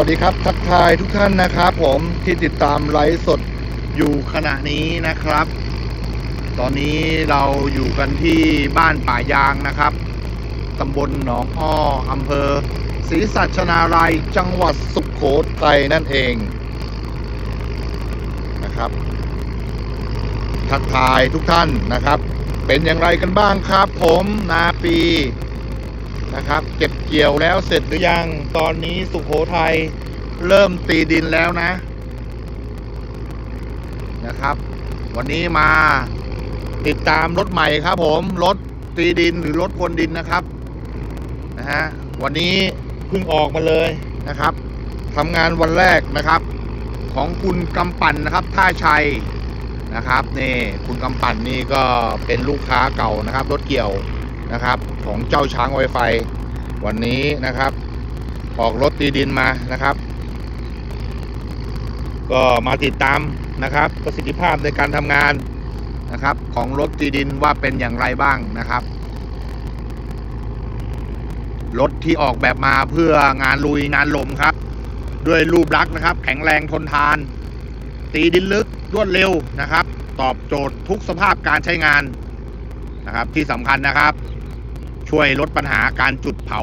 วัสดีครับ ทักทายทุกท่านนะครับ ผมที่ติดตามไลฟ์สดอยู่ขณะนี้นะครับ ตอนนี้เราอยู่กันที่บ้านป่ายางนะครับตำบลหนองอ้ออำเภอศรีสัชนาลัยจังหวัดสุขโขทัยนั่นเองนะครับ ทักทายทุกท่านนะครับ เป็นอย่างไรกันบ้างครับ ผมนาปี นะครับ เก็บเกี่ยวแล้วเสร็จหรือยัง ตอนนี้สุขโขทัยเริ่มตีดินแล้วนะ นะครับ วันนี้มาติดตามรถใหม่ครับผม รถตีดินหรือรถคนดินนะครับ นะฮะ วันนี้เพิ่งออกมาเลยนะครับทำงานวันแรกนะครับ ของคุณกำปั่นนะครับ ท่าชัยนะครับนี่คุณกำปั่นนี่ก็เป็นลูกค้าเก่านะครับ รถเกี่ยว นะครับ ของเจ้าช้างไวไฟวันนี้นะครับ ออกรถตีดินมานะครับ ก็มาติดตามนะครับ ประสิทธิภาพในการทำงานนะครับ ของรถตีดินว่าเป็นอย่างไรบ้างนะครับรถที่ออกแบบมาเพื่องานลุยงานลมครับ ด้วยรูปลักษณ์นะครับ แข็งแรงทนทาน ตีดินลึกรวดเร็วนะครับ ตอบโจทย์ทุกสภาพการใช้งานนะครับที่สำคัญนะครับ ช่วยลดปัญหาการจุดเผา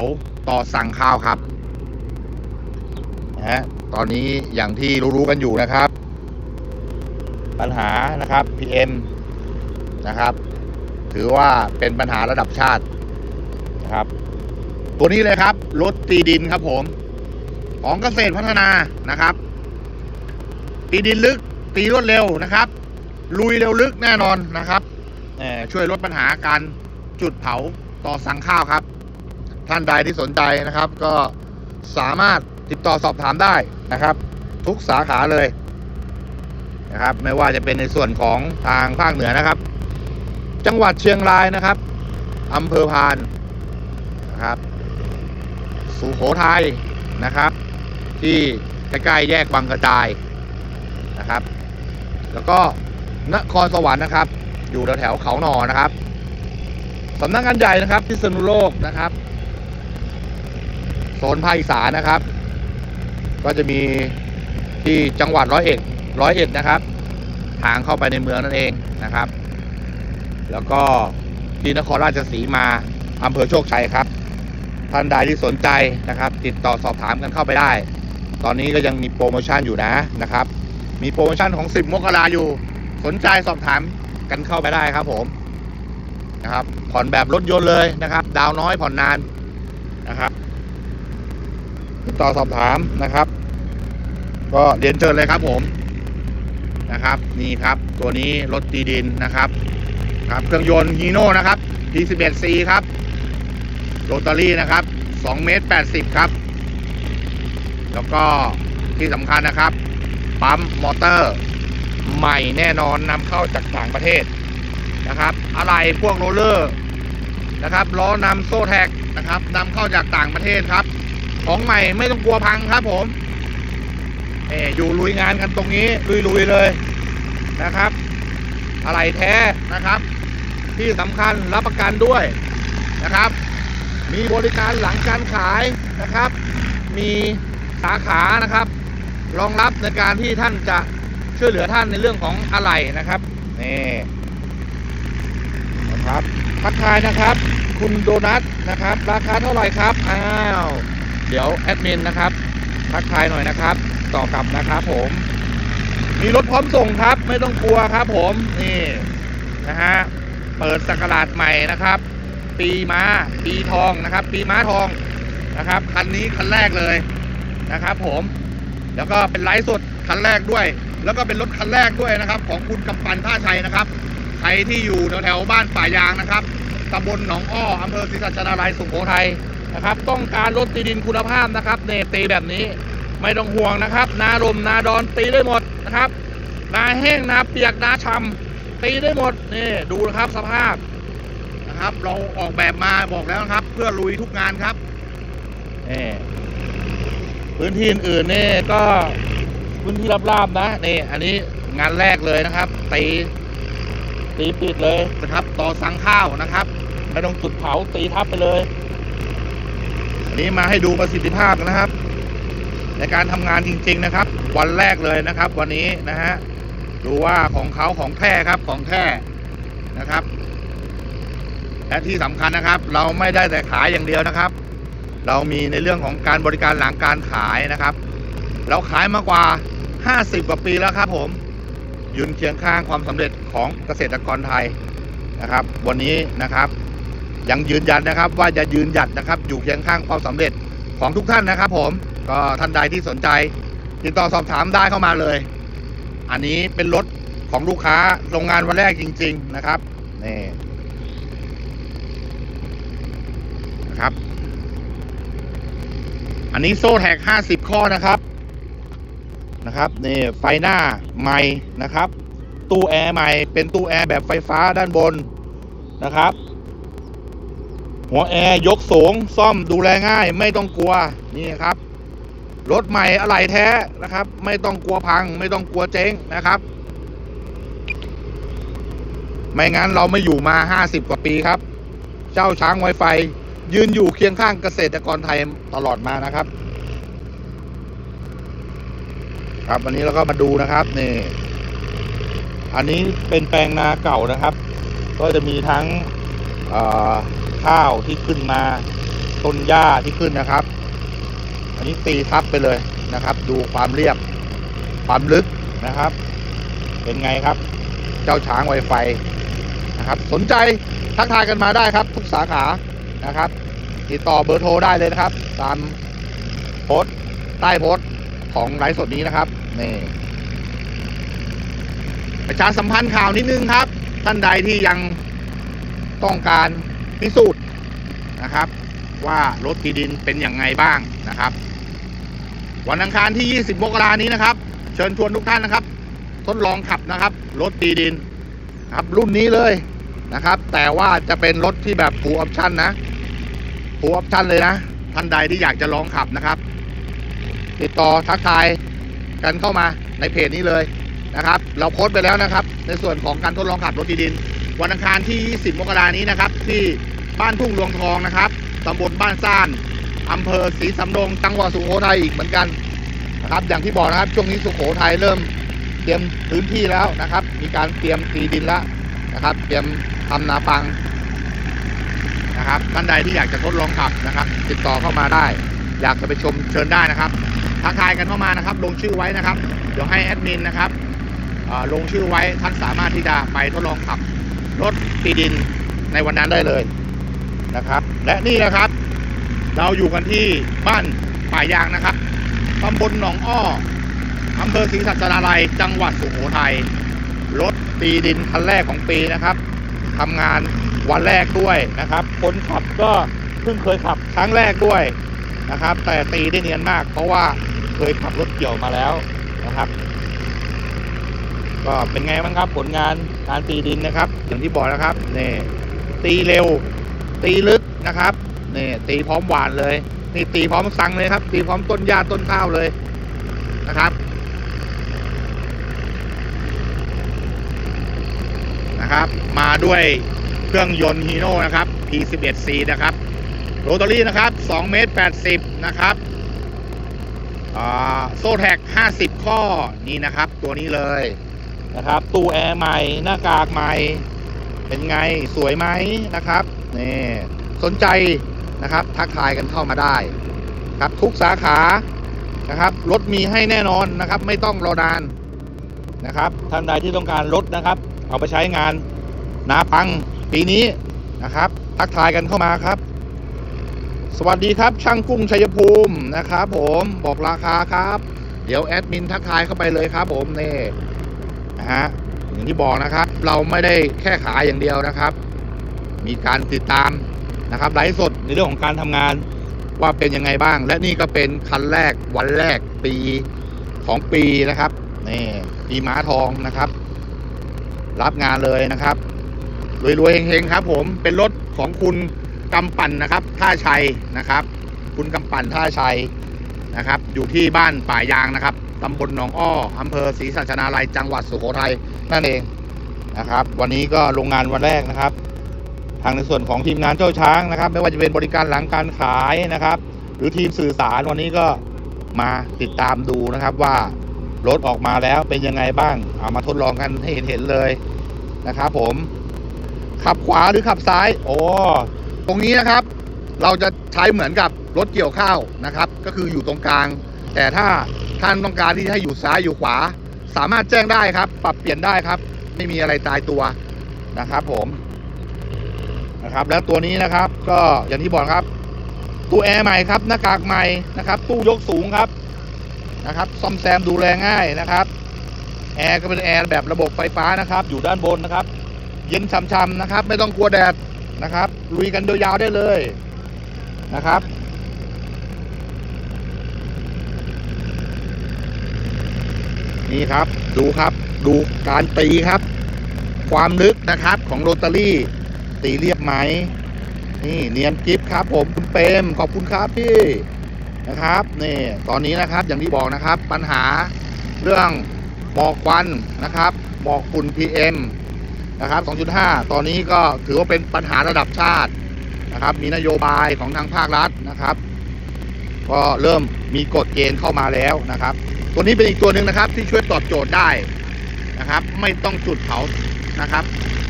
ต่อสั่งข้าวครับนะฮะตอนนี้อย่างที่รู้ๆกันอยู่นะครับ ปัญหานะครับ PM นะครับ ถือว่าเป็นปัญหาระดับชาตินะครับ ตัวนี้เลยครับรถตีดินครับผม ของเกษตรพัฒนานะครับ ตีดินลึกตีรวดเร็วนะครับ ลุยเร็วลึกแน่นอนนะครับช่วยลดปัญหาการจุดเผา ต่อสั่งข้าวครับ ท่านใดที่สนใจนะครับ ก็สามารถติดต่อสอบถามได้นะครับ ทุกสาขาเลยนะครับ ไม่ว่าจะเป็นในส่วนของทางภาคเหนือนะครับ จังหวัดเชียงรายนะครับอำเภอพานนะครับ สุโขทัยนะครับ ที่ใกล้ๆแยกบางกระจายนะครับ แล้วก็นครสวรรค์นะครับ อยู่แถวๆเขาหนอนะครับ สำนักงานใหญ่นะครับพิษณุโลกนะครับโซนภาคอีสานนะครับ ก็จะมีที่จังหวัดร้อยเอ็ดร้อยเอ็ดนะครับ ทางเข้าไปในเมืองนั่นเองนะครับ แล้วก็ที่นครราชสีมาอำเภอโชคชัยครับ ท่านใดที่สนใจนะครับ ติดต่อสอบถามกันเข้าไปได้ ตอนนี้ก็ยังมีโปรโมชั่นอยู่นะนะครับ มีโปรโมชั่นของ 10 มกราอยู่ สนใจสอบถามกันเข้าไปได้ครับผม นะครับ ผ่อนแบบรถยนต์เลยนะครับ ดาวน้อยผ่อนนานนะครับติดต่อสอบถามนะครับ ก็เรียนเชิญเลยครับผมนะครับ นี่ครับตัวนี้รถตีดินนะครับ ครับเครื่องยนต์ฮีโน่นะครับ T11C ครับโรตารี่นะครับ2เมตร80 ครับ แล้วก็ที่สำคัญนะครับ ปั๊มมอเตอร์ ใหม่แน่นอนนำเข้าจากต่างประเทศ นะครับอะไรพวกโรลเลอร์นะครับล้อนำโซ่แท็กนะครับนำเข้าจากต่างประเทศครับ ของใหม่ไม่ต้องกลัวพังครับผมเอออยู่ลุยงานกันตรงนี้ลุยๆเลยนะครับ อะไรแท้นะครับ ที่สำคัญรับประกันด้วยนะครับ มีบริการหลังการขายนะครับ มีสาขานะครับรองรับในการที่ท่านจะช่วยเหลือท่านในเรื่องของอะไรนะครับนี่ ครับทักทายนะครับ คุณโดนัทนะครับ ราคาเท่าไหร่ครับอ้าวเดี๋ยวแอดมินนะครับทักทายหน่อยนะครับต่อกลับนะครับผม มีรถพร้อมส่งครับไม่ต้องกลัวครับผมนี่นะฮะเปิดสักราชใหม่นะครับ ปีม้าปีทองนะครับ ปีม้าทองนะครับคันนี้คันแรกเลยนะครับผม แล้วก็เป็นไลฟ์สดคันแรกด้วย แล้วก็เป็นรถคันแรกด้วยนะครับ ของคุณกำปันท่าชัยนะครับ ครที่อยู่แถวๆบ้านป่ายางนะครับตำบลหนองอ้ออำเภอศรีสัชนาลัยสุโขทัยนะครับต้องการรถตีดินคุณภาพนะครับเนตีแบบนี้ไม่ต้องห่วงนะครับ นาลมนาดอนตีได้หมดนะครับ นาแห้งนาเปียกนาช่ำตีได้หมดนี่ดูนะครับสภาพนะครับ เราออกแบบมาบอกแล้วนะครับ เพื่อลุยทุกงานครับนี่พื้นที่อื่นๆนี่ก็พื้นที่ราบๆนะนี่อันนี้งานแรกเลยนะครับตี ตีปิดเลยนะครับต่อสังข้าวนะครับไม่ต้องจุดเผาตีทับไปเลยอันนี้มาให้ดูประสิทธิภาพนะครับ ในการทำงานจริง ๆนะครับ วันแรกเลยนะครับ วันนี้นะฮะดูว่าของเขาของแท้ครับของแท้นะครับ และที่สำคัญนะครับ เราไม่ได้แต่ขายอย่างเดียวนะครับ เรามีในเรื่องของการบริการหลังการขายนะครับ เราขายมากว่า 50 กว่าปีแล้วครับผม ยืนเคียงข้างความสำเร็จของเกษตรกรไทยนะครับ วันนี้นะครับ ยังยืนยันนะครับ ว่าจะยืนหยัดนะครับ อยู่เคียงข้างความสำเร็จของทุกท่านนะครับ ผมก็ท่านใดที่สนใจ ติดต่อสอบถามได้เข้ามาเลย อันนี้เป็นรถของลูกค้าโรงงานวันแรกจริง ๆนะครับนี่นะครับ อันนี้โซ่แท็ก50 ข้อนะครับ นะครับนี่ไฟหน้าใหม่นะครับ ตู้แอร์ใหม่เป็นตู้แอร์แบบไฟฟ้าด้านบนนะครับ หัวแอร์ยกสูงซ่อมดูแลง่ายไม่ต้องกลัวนี่ครับรถใหม่อะไหล่แท้นะครับ ไม่ต้องกลัวพัง ไม่ต้องกลัวเจ๊งนะครับ ไม่งั้นเราไม่อยู่มาห้าสิบกว่าปีครับ เจ้าช้างไวไฟยืนอยู่เคียงข้างเกษตรกรไทยตลอดมานะครับ ครับวันนี้เราก็มาดูนะครับนี่อันนี้เป็นแปลงนาเก่านะครับ ก็จะมีทั้งข้าวที่ขึ้นมาต้นหญ้าที่ขึ้นนะครับ อันนี้ตีทับไปเลยนะครับ ดูความเรียบความลึกนะครับ เป็นไงครับ เจ้าช้างไวไฟนะครับ สนใจทักทายกันมาได้ครับ ทุกสาขานะครับ ติดต่อเบอร์โทรได้เลยนะครับ ตามโพสต์ใต้โพสต์ ของไลฟ์สดนี้นะครับนี่ประชาสัมพันธ์ข่าวนิดนึงครับ ท่านใดที่ยังต้องการพิสูจน์นะครับ ว่ารถที่ดินเป็นอย่างไงบ้างนะครับ วันอังคารที่ 20มกรานี้นะครับ เชิญชวนทุกท่านนะครับ ทดลองขับนะครับ รถตีดินครับรุ่นนี้เลยนะครับ แต่ว่าจะเป็นรถที่แบบ full option นะ full option เลยนะท่านใดที่อยากจะลองขับนะครับ ติดต่อทักทายกันเข้ามาในเพจนี้เลยนะครับ เราโพสต์ไปแล้วนะครับ ในส่วนของการทดลองขับรถดิน วันอังคารที่ 20 มกรานี้นะครับ ที่บ้านทุ่งรวงทองนะครับตำบลบ้านซ่านอำเภอศรีสำโรงจังหวัดสุโขทัยอีกเหมือนกันนะครับ อย่างที่บอกนะครับช่วงนี้สุโขทัยเริ่มเตรียมพื้นที่แล้วนะครับ มีการเตรียมตีดินแล้วนะครับ เตรียมทำนาปังนะครับท่านใดที่อยากจะทดลองขับนะครับ ติดต่อเข้ามาได้ อยากจะไปชมเชิญได้นะครับ ทักทายกันเข้ามานะครับ ลงชื่อไว้นะครับ เดี๋ยวให้แอดมินนะครับลงชื่อไว้ท่านสามารถที่จะไปทดลองขับรถตีดินในวันนั้นได้เลยนะครับ และนี่นะครับ เราอยู่กันที่บ้านป่ายางนะครับตำบลหนองอ้ออำเภอศรีสัชนาลัย จังหวัดสุโขทัยรถตีดินคันแรกของปีนะครับทำงานวันแรกด้วยนะครับคนขับก็เพิ่งเคยขับครั้งแรกด้วยนะครับ แต่ตีได้เนียนมากเพราะว่า เคยขับรถเกี่ยวมาแล้วนะครับ ก็เป็นไงบ้างครับ ผลงานการตีดินนะครับ อย่างที่บอกนะครับนี่ตีเร็ว ตีลึกนะครับนี่ตีพร้อมหวานเลย นี่ตีพร้อมสังเลยครับ ตีพร้อมต้นหญ้าต้นข้าวเลยนะครับนะครับ มาด้วยเครื่องยนต์ฮีโน่นะครับ P11C นะครับโรตารี่นะครับ 2 เมตร 80 นะครับ โซ่แท็ก 50 ข้อนี่นะครับ ตัวนี้เลยนะครับ ตู้แอร์ใหม่ หน้ากากใหม่ เป็นไงสวยไหมนะครับนี่สนใจนะครับทักทายกันเข้ามาได้ครับทุกสาขานะครับรถมีให้แน่นอนนะครับ ไม่ต้องรอนานนะครับท่านใดที่ต้องการรถนะครับ เอาไปใช้งานนาปังปีนี้นะครับ ทักทายกันเข้ามาครับ สวัสดีครับช่างกุ้งชัยภูมินะครับผมบอกราคาครับ เดี๋ยวแอดมินทักทายเข้าไปเลยครับ ผมนี่นะฮะอย่างที่บอกนะครับ เราไม่ได้แค่ขายอย่างเดียวนะครับ มีการติดตามนะครับไลฟ์สดในเรื่องของการทำงานว่าเป็นยังไงบ้าง และนี่ก็เป็นคันแรกวันแรกปีของปีนะครับนี่ปีม้าทองนะครับ รับงานเลยนะครับรวยๆเฮงๆครับ ผมเป็นรถของคุณ กำปั่นนะครับ ท่าชัยนะครับ คุณกำปั่นท่าชัยนะครับ อยู่ที่บ้านป่ายางนะครับตำบลหนองอ้ออำเภอศรีสัชนาลัยจังหวัดสุโขทัยนั่นเองนะครับ วันนี้ก็โรงงานวันแรกนะครับ ทางในส่วนของทีมงานเจ้าช้างนะครับ ไม่ว่าจะเป็นบริการหลังการขายนะครับ หรือทีมสื่อสารวันนี้ก็มาติดตามดูนะครับว่ารถออกมาแล้วเป็นยังไงบ้างเอามาทดลองกันให้เห็นเห็นเลยนะครับผม ขับขวาหรือขับซ้าย โอ้ ตรงนี้นะครับ เราจะใช้เหมือนกับรถเกี่ยวข้าวนะครับ ก็คืออยู่ตรงกลาง แต่ถ้าท่านต้องการที่ให้อยู่ซ้ายอยู่ขวา สามารถแจ้งได้ครับ ปรับเปลี่ยนได้ครับ ไม่มีอะไรตายตัวนะครับ ผมนะครับ แล้วตัวนี้นะครับ ก็อย่างที่บอกครับตู้แอร์ใหม่ครับหน้ากากใหม่นะครับ ตู้ยกสูงครับนะครับ ซ่อมแซมดูแลง่ายนะครับแอร์ก็เป็นแอร์แบบระบบไฟฟ้านะครับ อยู่ด้านบนนะครับ เย็นช่ำๆนะครับ ไม่ต้องกลัวแดด นะครับลุยกันยาวๆได้เลยนะครับนี่ครับดูครับดูการตีครับ ความลึกนะครับของโรตารี่ ตีเรียบไหมนี่เนียนกิฟครับผมคุณเปรมขอบคุณครับพี่นะครับนี่ตอนนี้นะครับอย่างที่บอกนะครับปัญหาเรื่องหมอกควันนะครับหมอกฝุ่น PM นะครับ 2.5 ตอนนี้ก็ถือว่าเป็นปัญหาระดับชาตินะครับ มีนโยบายของทางภาครัฐนะครับ ก็เริ่มมีกฎเกณฑ์เข้ามาแล้วนะครับ ตัวนี้เป็นอีกตัวหนึ่งนะครับ ที่ช่วยตอบโจทย์ได้นะครับ ไม่ต้องจุดเผานะครับ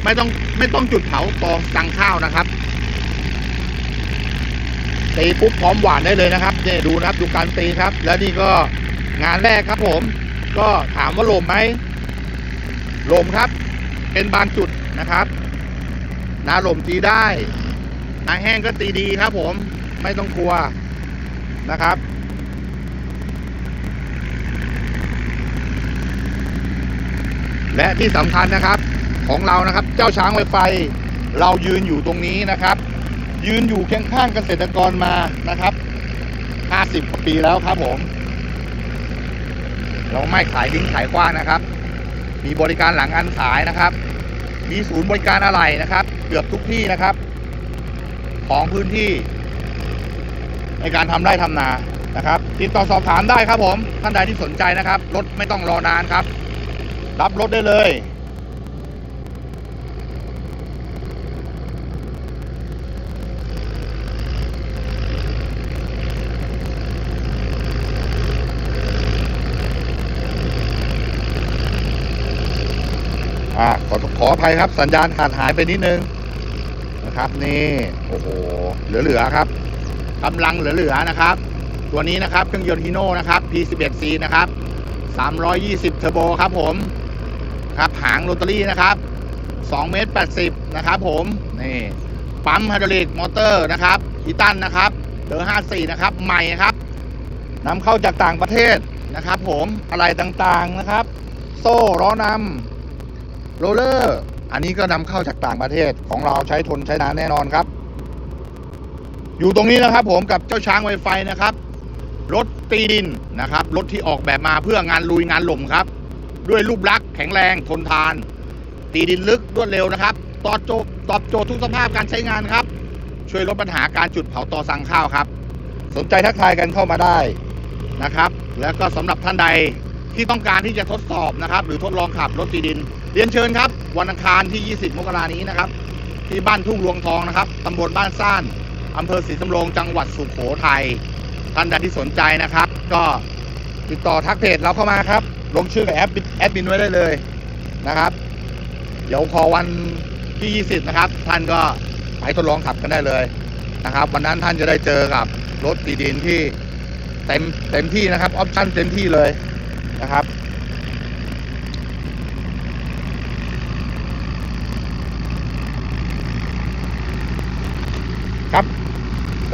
ไม่ต้องไม่ต้องจุดเผาตองตังข้าวนะครับตีปุ๊บพร้อมหวานได้เลยนะครับเนี่ยดูนะครับดูการตีครับ แล้วนี่ก็งานแรกครับผม ก็ถามว่าลมไหมลมครับ เป็นบางจุดนะครับนาลมตีได้นาแห้งก็ตีดีครับ ผมไม่ต้องกลัวนะครับและที่สำคัญนะครับของเรานะครับเจ้าช้างไวไฟ เรายืนอยู่ตรงนี้นะครับ ยืนอยู่เคียงข้างเกษตรกรมานะครับ 50กว่าปีแล้วครับผม เราไม่ขายทิ้งขายกว้างนะครับ มีบริการหลังอันขายนะครับ มีศูนย์บริการอะไรนะครับ เกือบทุกที่นะครับ ของพื้นที่ ในการทำไร่ทำนานะครับ ติดต่อสอบถามได้ครับผมท่านใดที่สนใจนะครับรถไม่ต้องรอนานครับ รับรถได้เลย อขอขออภัยครับ สัญญาณขาดหายไปนิดนึงนะครับ นี่โอ้โหเหลือๆครับกำลังเหลือๆนะครับ ตัวนี้นะครับเครื่องยนต์ฮีโน่นะครับ P11C นะครับ 320เทอร์โบครับผมครับหางโรตารี่นะครับ2เมตร80นะครับผมนี่ปั๊มไฮดรอลิกมอเตอร์นะครับอีตันนะครับเดอ54นะครับใหม่ครับนำเข้าจากต่างประเทศนะครับ ผมอะไรต่างๆนะครับ โซ่ล้อนำ โรลเลอร์ อันนี้ก็นำเข้าจากต่างประเทศของเราใช้ทนใช้นานแน่นอนครับ อยู่ตรงนี้นะครับผมกับเจ้าช้างไวไฟนะครับ รถตีดินนะครับ รถที่ออกแบบมาเพื่องานลุยงานหล่มครับ ด้วยรูปลักษณ์แข็งแรงทนทาน ตีดินลึกรวดเร็วนะครับตอบโจทย์ตอบโจทย์ทุกสภาพการใช้งานครับ ช่วยลดปัญหาการจุดเผาต่อสั่งข้าวครับ สนใจทักทายกันเข้ามาได้นะครับ แล้วก็สำหรับท่านใดที่ต้องการที่จะทดสอบนะครับ หรือทดลองขับรถตีดิน เรียนเชิญครับ วันอังคารที่ 20 มกรานี้นะครับ ที่บ้านทุ่งรวงทองนะครับตำบลบ้านซ่านอำเภอศรีสำโรงจังหวัดสุโขทัยท่านใดที่สนใจนะครับ ก็ติดต่อทักเพจเราเข้ามาครับ ลงชื่อกับแอดแอดมินไว้ได้เลยนะครับ เดี๋ยวพอวันที่ 20 นะครับ ท่านก็ไปทดลองขับกันได้เลยนะครับ วันนั้นท่านจะได้เจอกับรถตีดินที่เต็มเต็มที่นะครับออปชั่นเต็มที่เลยนะครับ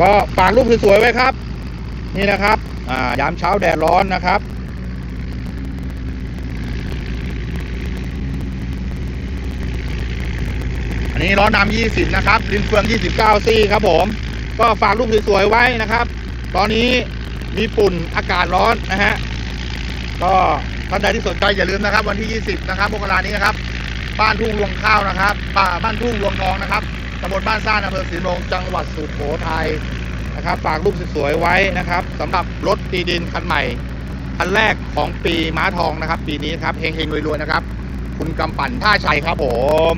ก็ฝากรูปสวยๆไว้ครับ นี่นะครับ อ่ายามเช้าแดดร้อนนะครับอันนี้ร้อนน้สิบนะครับรินเฟืองยี่สิบเก้าซี่ครับผม ก็ฝากรูปสวยๆไว้นะครับ ตอนนี้มีปุ่นอากาศร้อนนะฮะก็ท่านใดที่สนใจอย่าลืมนะครับ วันที่ยี่สิบนะครับมกรานี้นะครับ บ้านทุ่งรวงข้าวนะครับป่าบ้านทุ่งรวงทองนะครับ ตำบลบ้านซ่านอำเภอศรีนงจังหวัดสุโขทัยนะครับ ฝากรูปสวยๆไว้นะครับสำหรับรถตีดินคันใหม่คันแรกของปีม้าทองนะครับ ปีนี้ครับเฮงๆรวยๆนะครับ คุณกำปั่นท่าชัยครับผม